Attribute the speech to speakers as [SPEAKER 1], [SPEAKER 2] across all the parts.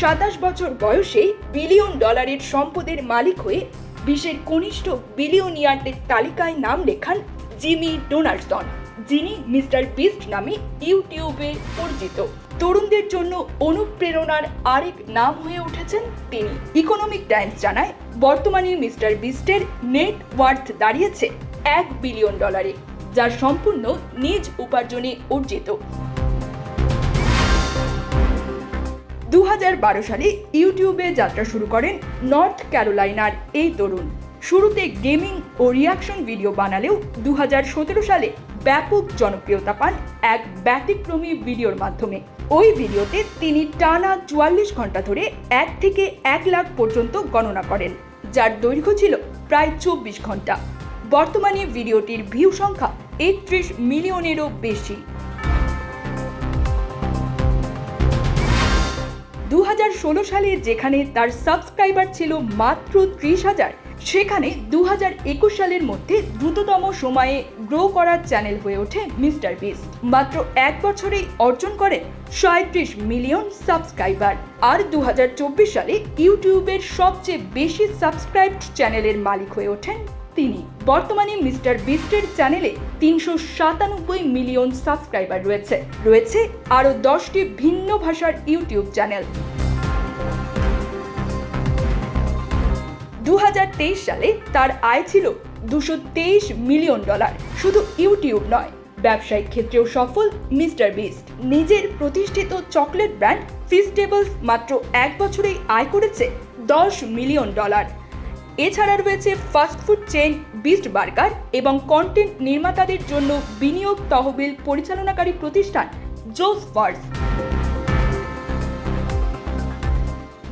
[SPEAKER 1] সাতাশ বছর বয়সে বিলিয়ন ডলারের সম্পদের মালিক হয়ে বিশ্বের কনিষ্ঠ বিলিয়নিয়ারদের তালিকায় নাম লেখান জিমি ডোনাল্ডসন যিনি মিস্টার বিস্ট নামে ইউটিউবে পরিচিত। তরুণদের জন্য অনুপ্রেরণার আরেক নাম হয়ে উঠেছেন তিনি। ইকোনমিক টাইমস জানায়, বর্তমানে মিস্টার বিস্টের নেট ওয়ার্থ দাঁড়িয়েছে এক বিলিয়ন ডলারে, যা সম্পূর্ণ নিজ উপার্জনে অর্জিত। দু হাজার বারো সালে ইউটিউবে যাত্রা শুরু করেন নর্থ ক্যারোলাইনার এই তরুণ। শুরুতে গেমিং ও রিয়াকশন ভিডিও বানালেও দু হাজার সতেরো সালে ব্যাপক জনপ্রিয়তা পান এক ব্যতিক্রমী ভিডিওর মাধ্যমে। ওই ভিডিওতে তিনি টানা চুয়াল্লিশ ঘণ্টা ধরে এক থেকে এক লাখ পর্যন্ত গণনা করেন, যার দৈর্ঘ্য ছিল প্রায় চব্বিশ ঘণ্টা বর্তমানে ভিডিওটির ভিউ সংখ্যা একত্রিশ মিলিয়নেরও বেশি। সালে যেখানে তার সাবস্ক্রাইবার ছিল মাত্র ত্রিশ হাজার, সেখানে দু সালের মধ্যে দ্রুততম সময়ে গ্রো করার চ্যানেল হয়ে ওঠে মিস্টার বিস মাত্র এক বছরেই অর্জন করেন সাঁত্রিশ মিলিয়ন সাবস্ক্রাইবার আর দু সালে ইউটিউবের সবচেয়ে বেশি সাবস্ক্রাইবড চ্যানেলের মালিক হয়ে ওঠেন তিনি। বর্তমানে মিস্টার বিস্টের চ্যানেলে তিনশো সাতানব্বই মিলিয়ন সাবস্ক্রাইবার রয়েছে। রয়েছে আরও দশটি ভিন্ন ভাষার ইউটিউব চ্যানেল দু হাজার তেইশ সালে তার আয় ছিল দুশো মিলিয়ন ডলার। শুধু ইউটিউব নয়, ব্যবসায়িক ক্ষেত্রেও সফল মিস্টার বিস্ট। নিজের প্রতিষ্ঠিত চকলেট ব্র্যান্ড ফিস্টেবলস মাত্র এক বছরেই আয় করেছে দশ মিলিয়ন ডলার। এছাড়া রয়েছে fast food chain Beast burger এবং কন্টেন্ট নির্মাতাদের জন্য বিনিয়োগ তহবিল পরিচালনাকারী প্রতিষ্ঠান জোস ফার্স।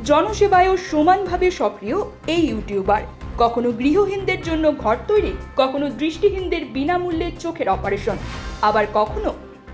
[SPEAKER 1] জনসেবায়ও সমানভাবে সক্রিয় এই ইউটিউবার। কখনো গৃহহীনদের জন্য ঘর তৈরি, কখনো দৃষ্টিহীনদের বিনামূল্যে চোখের অপারেশন। আবার কখনো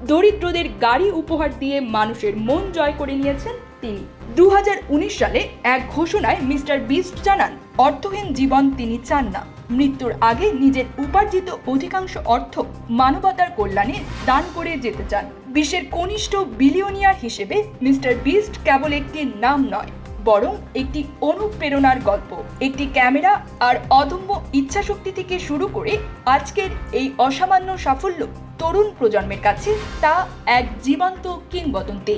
[SPEAKER 1] দরিদ্রদের গাড়ি উপহার দিয়ে মানুষের মন জয় করে নিয়েছেন তিনি। দু হাজার উনিশ সালে এক ঘোষণায় মিস্টার বিস্ট জানান, অর্থহীন জীবন তিনি চান না। মৃত্যুর আগে নিজের উপার্জিত অধিকাংশ অর্থ মানবতার কল্যাণে দান করে যেতে চান। বিশ্বের কনিষ্ঠ বিলিয়নিয়ার হিসেবে মিস্টার বিস্ট কেবল একটি নাম নয় বরং একটি অনুপ্রেরণার গল্প, একটি ক্যামেরা আর অদম্য ইচ্ছাশক্তি থেকে শুরু করে আজকের এই অসামান্য সাফল্য তরুণ প্রজন্মের কাছে তা এক জীবন্ত কিংবদন্তি।